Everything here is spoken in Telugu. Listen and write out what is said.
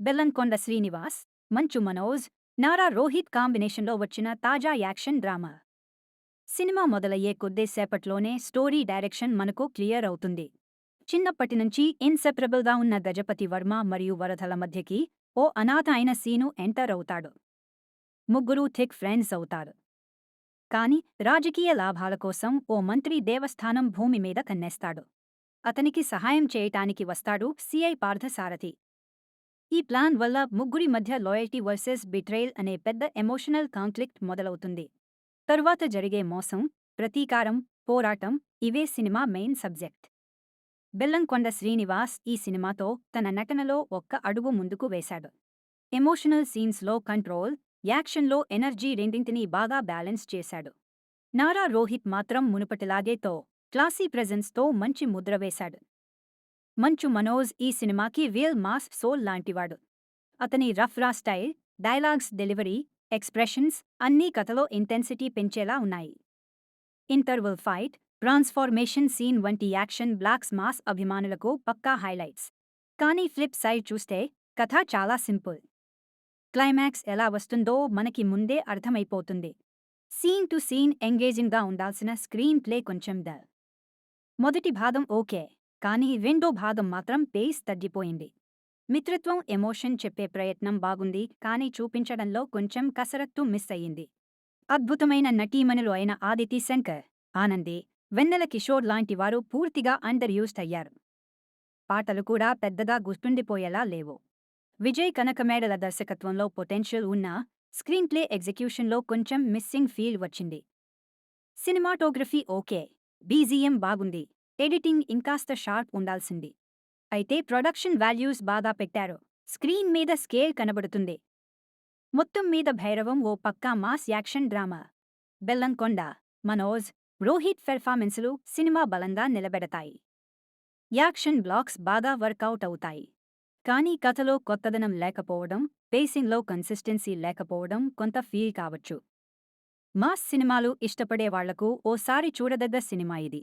బెల్లంకొండ శ్రీనివాస్ మంచు మనోజ్ నారా రోహిత్ కాంబినేషన్లో వచ్చిన తాజా యాక్షన్ డ్రామా. సినిమా మొదలయ్యే కొద్దిసేపట్లోనే స్టోరీ డైరెక్షన్ మనకు క్లియర్ అవుతుంది. చిన్నప్పటి నుంచి ఇన్సెపరబుల్గా ఉన్న గజపతి వర్మ మరియు వరదల మధ్యకి ఓ అనాథ అయిన సీను ఎంటర్ అవుతాడు. ముగ్గురు థిక్ ఫ్రెండ్స్ అవుతారు. కాని రాజకీయ లాభాల కోసం ఓ మంత్రి దేవస్థానం భూమి మీద కన్నేస్తాడు. అతనికి సహాయం చేయటానికి వస్తాడు సిఐ పార్థసారథి. ఈ ప్లాన్ వల్ల ముగ్గురి మధ్య లాయల్టీ వర్సెస్ బిట్రేల్ అనే పెద్ద ఎమోషనల్ కాన్ఫ్లిక్ట్ మొదలవుతుంది. తరువాత జరిగే మోసం ప్రతీకారం పోరాటం ఇవే cinema main subject. Bellamkonda Srinivas ఈ సినిమాతో తన నటనలో ఒక్క అడుగు ముందుకు వేశాడు. ఎమోషనల్ సీన్స్లో కంట్రోల్ యాక్షన్లో ఎనర్జీ రెండింటినీ బాగా బ్యాలెన్స్ చేశాడు. నారా రోహిత్ మాత్రం మునుపటిలాగే తో క్లాసీ ప్రెజెన్స్తో మంచి ముద్ర వేశాడు. మంచు మనోజ్ ఈ సినిమాకి రియల్ మాస్ సోల్ లాంటివాడు. అతని రఫ్ రా స్టైల్ డైలాగ్స్ డెలివరీ ఎక్స్ప్రెషన్స్ అన్నీ కథలో ఇంటెన్సిటీ పెంచేలా ఉన్నాయి. ఇంటర్వల్ ఫైట్ ట్రాన్స్ఫార్మేషన్ సీన్ వంటి యాక్షన్ బ్లాక్స్ మాస్ అభిమానులకు పక్కా హైలైట్స్. కానీ ఫ్లిప్ సైడ్ చూస్తే కథ చాలా సింపుల్. క్లైమాక్స్ ఎలా వస్తుందో మనకి ముందే అర్థమైపోతుంది. సీన్ టు సీన్ ఎంగేజింగ్గా ఉండాల్సిన స్క్రీన్ ప్లే కొంచెం ద మొదటి భాగం ఓకే. కానీ రెండో భాగం మాత్రం పేస్ తగ్గిపోయింది. మిత్రత్వం ఎమోషన్ చెప్పే ప్రయత్నం బాగుంది కానీ చూపించడంలో కొంచెం కసరత్తు మిస్ అయ్యింది. అద్భుతమైన నటీమణులు అయిన ఆదితి శంకర్ ఆనంది వెన్నెల కిషోర్ లాంటి వారు పూర్తిగా అండర్ యూస్డ్ అయ్యారు. పాటలు కూడా పెద్దగా గుర్తుండిపోయేలా లేవు. విజయ్ కనకమేడల దర్శకత్వంలో పొటెన్షియల్ ఉన్నా స్క్రీన్ ప్లే ఎగ్జిక్యూషన్లో కొంచెం మిస్సింగ్ ఫీల్ వచ్చింది. సినిమాటోగ్రఫీ ఓకే బీజీఎం బాగుంది ఎడిటింగ్ ఇంకాస్త షార్ప్ ఉండాల్సింది. అయితే ప్రొడక్షన్ వాల్యూస్ బాగా పెట్టారు. స్క్రీన్ మీద స్కేల్ కనబడుతుంది. మొత్తం మీద భైరవం ఓ పక్కా mass action drama. Bellamkonda Manoj Rohit పెర్ఫార్మెన్సులు cinema బలంగా నిలబెడతాయి. యాక్షన్ బ్లాక్స్ బాగా వర్కౌట్ అవుతాయి. కానీ కథలో కొత్తదనం లేకపోవడం పేసింగ్లో కన్సిస్టెన్సీ లేకపోవడం కొంత ఫీల్ కావచ్చు. మాస్ సినిమాలు ఇష్టపడే వాళ్ళకు ఓసారి చూడదగ్గ సినిమా ఇది.